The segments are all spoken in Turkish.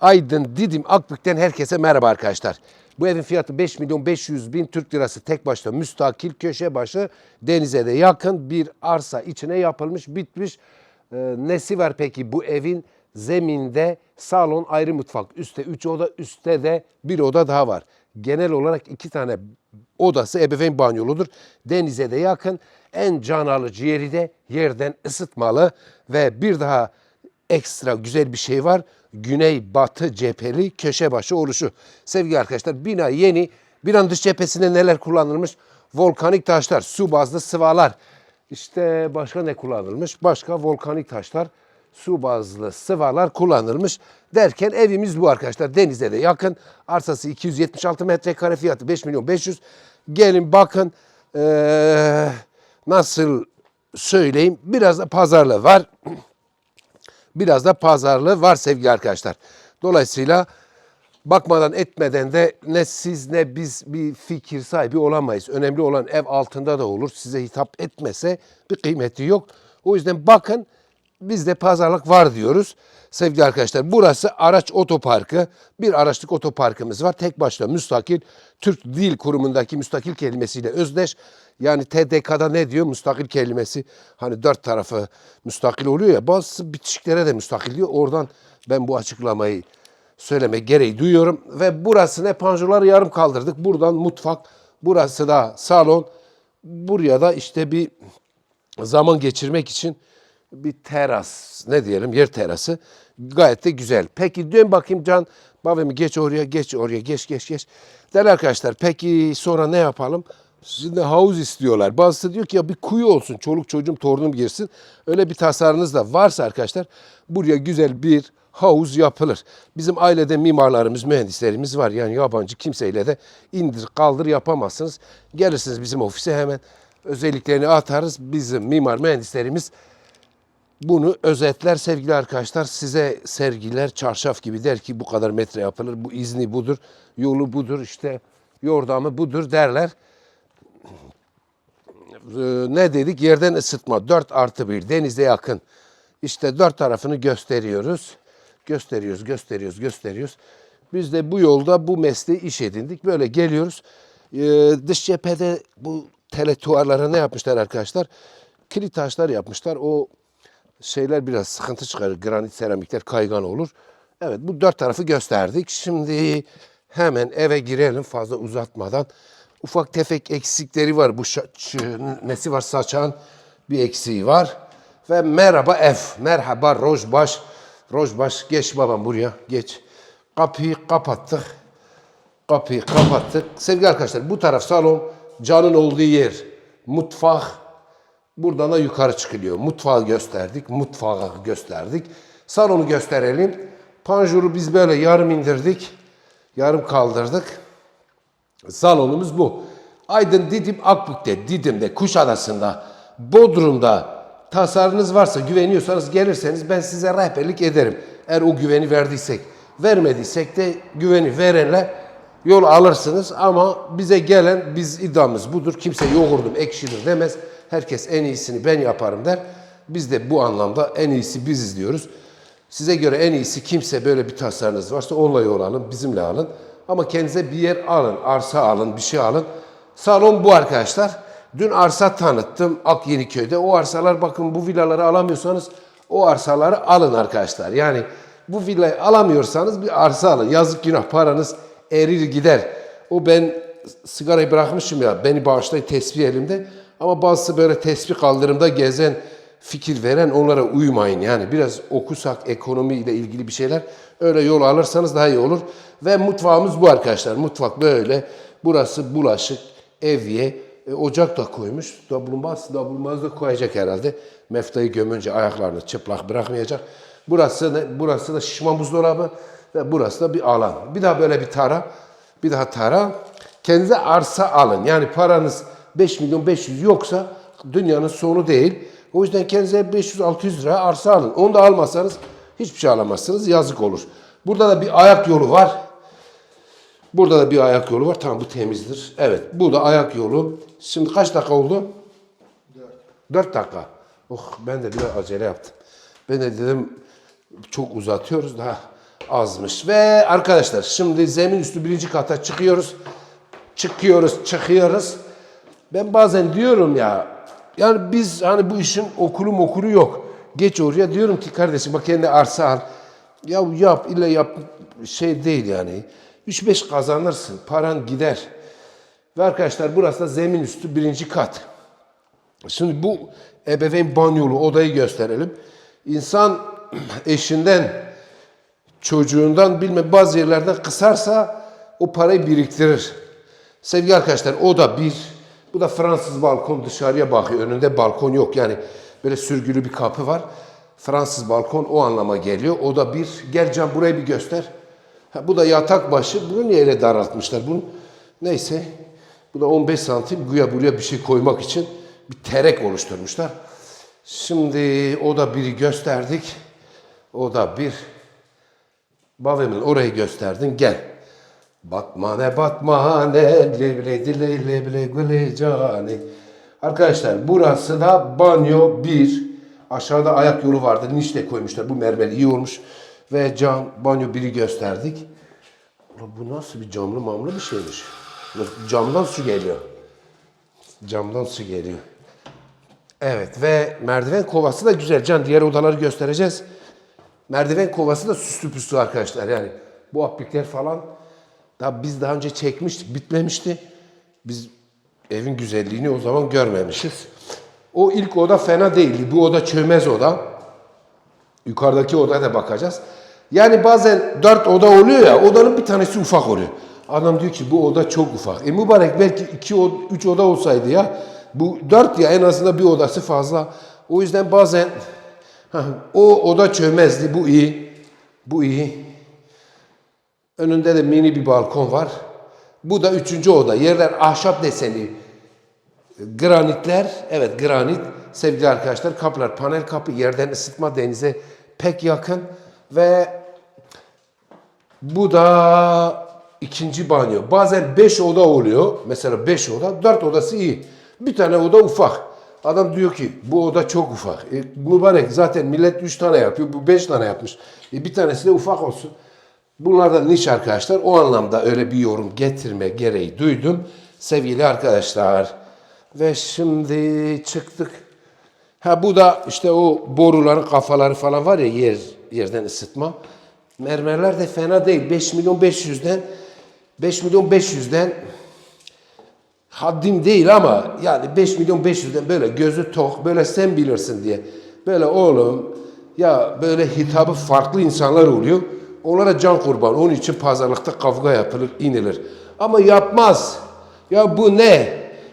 Aydın Didim Akbük'ten herkese merhaba arkadaşlar. Bu evin fiyatı 5 milyon 500 bin Türk lirası tek başına müstakil köşe başı denize de yakın bir arsa içine yapılmış bitmiş. Ee, nesi var peki bu evin zeminde salon ayrı mutfak üstte 3 oda üstte de bir oda daha var. Genel olarak iki tane odası ebeveyn banyoludur. Denize de yakın en can alıcı yeri de yerden ısıtmalı ve bir daha ekstra güzel bir şey var. Güney batı cepheli köşe başı oluşu. Sevgili arkadaşlar bina yeni. Binanın dış cephesinde neler kullanılmış? Volkanik taşlar, su bazlı sıvalar. İşte başka ne kullanılmış? Başka volkanik taşlar, su bazlı sıvalar kullanılmış. Derken evimiz bu arkadaşlar. Denize de yakın. Arsası 276 metrekare fiyatı 5 milyon 500. Gelin bakın eee, nasıl söyleyeyim. Biraz da pazarlığı var biraz da pazarlığı var sevgili arkadaşlar. Dolayısıyla bakmadan etmeden de ne siz ne biz bir fikir sahibi olamayız. Önemli olan ev altında da olur. Size hitap etmese bir kıymeti yok. O yüzden bakın bizde pazarlık var diyoruz. Sevgili arkadaşlar burası araç otoparkı. Bir araçlık otoparkımız var. Tek başına müstakil. Türk Dil Kurumu'ndaki müstakil kelimesiyle özdeş. Yani TDK'da ne diyor? Müstakil kelimesi hani dört tarafı müstakil oluyor ya. Bazı bitişiklere de müstakil diyor. Oradan ben bu açıklamayı söyleme gereği duyuyorum. Ve burası ne? Panjurları yarım kaldırdık. Buradan mutfak. Burası da salon. Buraya da işte bir zaman geçirmek için bir teras ne diyelim yer terası gayet de güzel. Peki dön bakayım Can babamı geç oraya geç oraya geç geç geç. Değerli arkadaşlar peki sonra ne yapalım? Şimdi havuz istiyorlar. Bazısı diyor ki ya bir kuyu olsun çoluk çocuğum torunum girsin. Öyle bir tasarınız da varsa arkadaşlar buraya güzel bir havuz yapılır. Bizim ailede mimarlarımız, mühendislerimiz var. Yani yabancı kimseyle de indir kaldır yapamazsınız. Gelirsiniz bizim ofise hemen özelliklerini atarız. Bizim mimar mühendislerimiz bunu özetler sevgili arkadaşlar. Size sergiler çarşaf gibi der ki bu kadar metre yapılır. Bu izni budur, yolu budur, işte yordamı budur derler. Ee, ne dedik? Yerden ısıtma 4 artı 1 denize yakın. İşte dört tarafını gösteriyoruz. Gösteriyoruz, gösteriyoruz, gösteriyoruz. Biz de bu yolda bu mesleği iş edindik. Böyle geliyoruz. Ee, dış cephede bu teletuarlara ne yapmışlar arkadaşlar? Kilit taşlar yapmışlar. O şeyler biraz sıkıntı çıkarır. Granit seramikler kaygan olur. Evet bu dört tarafı gösterdik. Şimdi hemen eve girelim fazla uzatmadan. Ufak tefek eksikleri var. Bu nesi var saçan bir eksiği var. Ve merhaba ev. Merhaba Rojbaş. Rojbaş geç babam buraya geç. Kapıyı kapattık. Kapıyı kapattık. Sevgili arkadaşlar bu taraf salon. Can'ın olduğu yer. Mutfak. Buradan da yukarı çıkılıyor. Mutfağı gösterdik. Mutfağı gösterdik. Salonu gösterelim. Panjuru biz böyle yarım indirdik. Yarım kaldırdık. Salonumuz bu. Aydın Didim Akbük'te, Didim'de, Kuşadası'nda, Bodrum'da tasarınız varsa güveniyorsanız gelirseniz ben size rehberlik ederim. Eğer o güveni verdiysek. Vermediysek de güveni verenle yol alırsınız ama bize gelen biz iddiamız budur. Kimse yoğurdum ekşidir demez. Herkes en iyisini ben yaparım der. Biz de bu anlamda en iyisi biziz diyoruz. Size göre en iyisi kimse böyle bir tasarınız varsa onunla yol alın, bizimle alın. Ama kendinize bir yer alın, arsa alın, bir şey alın. Salon bu arkadaşlar. Dün arsa tanıttım Ak Yeniköy'de. O arsalar bakın bu villaları alamıyorsanız o arsaları alın arkadaşlar. Yani bu villayı alamıyorsanız bir arsa alın. Yazık günah paranız erir gider. O ben sigarayı bırakmışım ya beni bağışlayın tesbih elimde. Ama bazısı böyle tesbih kaldırımda gezen fikir veren onlara uymayın. Yani biraz okusak ekonomiyle ilgili bir şeyler öyle yol alırsanız daha iyi olur. Ve mutfağımız bu arkadaşlar. Mutfak böyle. Burası bulaşık, evye, e, ocak da koymuş. Davulmaz, davulmaz da koyacak herhalde. Meftayı gömünce ayaklarını çıplak bırakmayacak. Burası ne? Burası da şişman buzdolabı ve burası da bir alan. Bir daha böyle bir tara, bir daha tara. Kendinize arsa alın. Yani paranız 5 milyon 500 yoksa dünyanın sonu değil. O yüzden kendinize 500-600 lira arsa alın. Onu da almazsanız hiçbir şey alamazsınız. Yazık olur. Burada da bir ayak yolu var. Burada da bir ayak yolu var. Tamam bu temizdir. Evet bu da ayak yolu. Şimdi kaç dakika oldu? 4 dakika. Oh ben de biraz acele yaptım. Ben de dedim çok uzatıyoruz daha azmış. Ve arkadaşlar şimdi zemin üstü birinci kata çıkıyoruz. Çıkıyoruz, çıkıyoruz. Ben bazen diyorum ya, yani biz hani bu işin okulu okulu yok. Geç oraya diyorum ki kardeşim bak kendi arsa al. Ya yap, illa yap şey değil yani. 3-5 kazanırsın, paran gider. Ve arkadaşlar burası da zemin üstü birinci kat. Şimdi bu ebeveyn banyolu odayı gösterelim. İnsan eşinden, çocuğundan bilme bazı yerlerden kısarsa o parayı biriktirir. Sevgili arkadaşlar o da bir. Bu da Fransız balkon dışarıya bakıyor. Önünde balkon yok yani böyle sürgülü bir kapı var. Fransız balkon o anlama geliyor. O da bir. Gel Can burayı bir göster. Ha, bu da yatak başı. Bunu niye öyle daraltmışlar? Bunu neyse. Bu da 15 santim güya buraya bir şey koymak için bir terek oluşturmuşlar. Şimdi o da biri gösterdik. O da bir. Bavemin orayı gösterdin gel. Batma ne batma ne leble dile leble güle cani. Arkadaşlar burası da banyo bir. Aşağıda ayak yolu vardı. Nişle koymuşlar. Bu mermer iyi olmuş. Ve cam banyo biri gösterdik. Ulan bu nasıl bir camlı mamlı bir şeymiş. Camdan su geliyor. Camdan su geliyor. Evet ve merdiven kovası da güzel. Can diğer odaları göstereceğiz. Merdiven kovası da süslü püslü arkadaşlar. Yani bu aplikler falan daha biz daha önce çekmiştik. Bitmemişti. Biz evin güzelliğini o zaman görmemişiz. O ilk oda fena değildi. Bu oda çömez oda. Yukarıdaki odaya da bakacağız. Yani bazen dört oda oluyor ya, odanın bir tanesi ufak oluyor. Adam diyor ki bu oda çok ufak. E mübarek belki iki, üç oda olsaydı ya, bu dört ya en azından bir odası fazla. O yüzden bazen o oda çömezdi, bu iyi, bu iyi. Önünde de mini bir balkon var. Bu da üçüncü oda. Yerler ahşap deseni. Granitler, evet granit. Sevgili arkadaşlar kapılar panel kapı yerden ısıtma denize pek yakın. Ve bu da ikinci banyo. Bazen beş oda oluyor. Mesela beş oda, dört odası iyi. Bir tane oda ufak. Adam diyor ki bu oda çok ufak. E, mübarek zaten millet üç tane yapıyor. Bu beş tane yapmış. E, bir tanesi de ufak olsun. Bunlar da niş arkadaşlar. O anlamda öyle bir yorum getirme gereği duydum. Sevgili arkadaşlar. Ve şimdi çıktık. Ha bu da işte o boruların kafaları falan var ya yer yerden ısıtma. Mermerler de fena değil. 5 milyon 500'den 5 milyon 500'den haddim değil ama yani 5 milyon 500'den böyle gözü tok böyle sen bilirsin diye. Böyle oğlum ya böyle hitabı farklı insanlar oluyor. Onlara can kurban. Onun için pazarlıkta kavga yapılır, inilir. Ama yapmaz. Ya bu ne?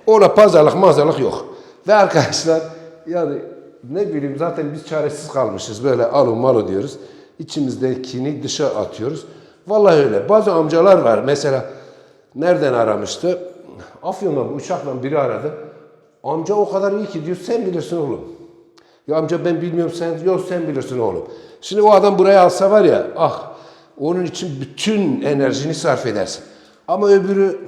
Ona pazarlık mazarlık yok. Ve arkadaşlar yani ne bileyim zaten biz çaresiz kalmışız. Böyle alo malo diyoruz. İçimizdekini dışa atıyoruz. Vallahi öyle. Bazı amcalar var. Mesela nereden aramıştı? Afyon'dan uçakla biri aradı. Amca o kadar iyi ki diyor sen bilirsin oğlum. Ya amca ben bilmiyorum sen, yok sen bilirsin oğlum. Şimdi o adam buraya alsa var ya, ah onun için bütün enerjini sarf edersin. Ama öbürü,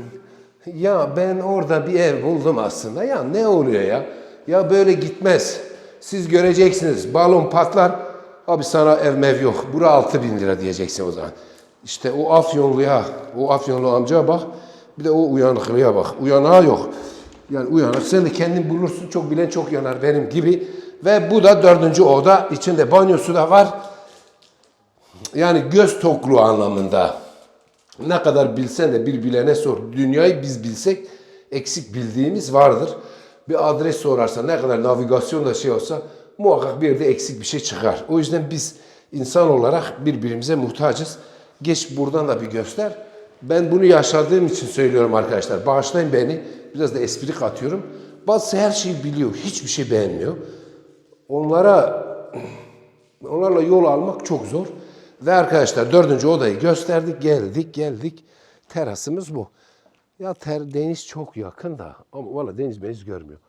ya ben orada bir ev buldum aslında. Ya ne oluyor ya? Ya böyle gitmez. Siz göreceksiniz, balon patlar. Abi sana ev mev yok. Bura 6 bin lira diyeceksin o zaman. İşte o afyonluya, o afyonlu amcaya bak. Bir de o uyanıklıya bak. Uyanığa yok. Yani uyanık. Sen de kendin bulursun. Çok bilen çok yanar benim gibi. Ve bu da dördüncü oda. İçinde banyosu da var. Yani göz tokluğu anlamında. Ne kadar bilsen de bir bilene sor. Dünyayı biz bilsek eksik bildiğimiz vardır. Bir adres sorarsa ne kadar navigasyon da şey olsa muhakkak bir yerde eksik bir şey çıkar. O yüzden biz insan olarak birbirimize muhtacız. Geç buradan da bir göster. Ben bunu yaşadığım için söylüyorum arkadaşlar. Bağışlayın beni. Biraz da espri katıyorum. Bazısı her şeyi biliyor. Hiçbir şey beğenmiyor. Onlara onlarla yol almak çok zor. Ve arkadaşlar dördüncü odayı gösterdik. Geldik geldik. Terasımız bu. Ya ter, deniz çok yakın da ama valla deniz deniz görmüyor.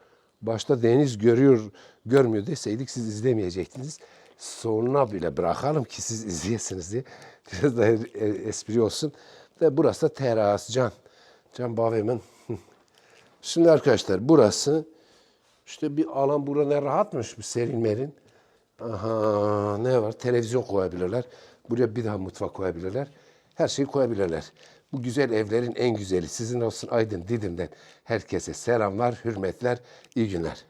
Başta deniz görüyor, görmüyor deseydik siz izlemeyecektiniz. Sonuna bile bırakalım ki siz izleyesiniz diye. Biraz da e- espri olsun. Ve burası da teras Can. Can Bavemin. Şimdi arkadaşlar burası işte bir alan burada ne rahatmış bir serin merin. Aha ne var? Televizyon koyabilirler. Buraya bir daha mutfak koyabilirler. Her şeyi koyabilirler. Bu güzel evlerin en güzeli sizin olsun Aydın Didim'den. Herkese selamlar, hürmetler, iyi günler.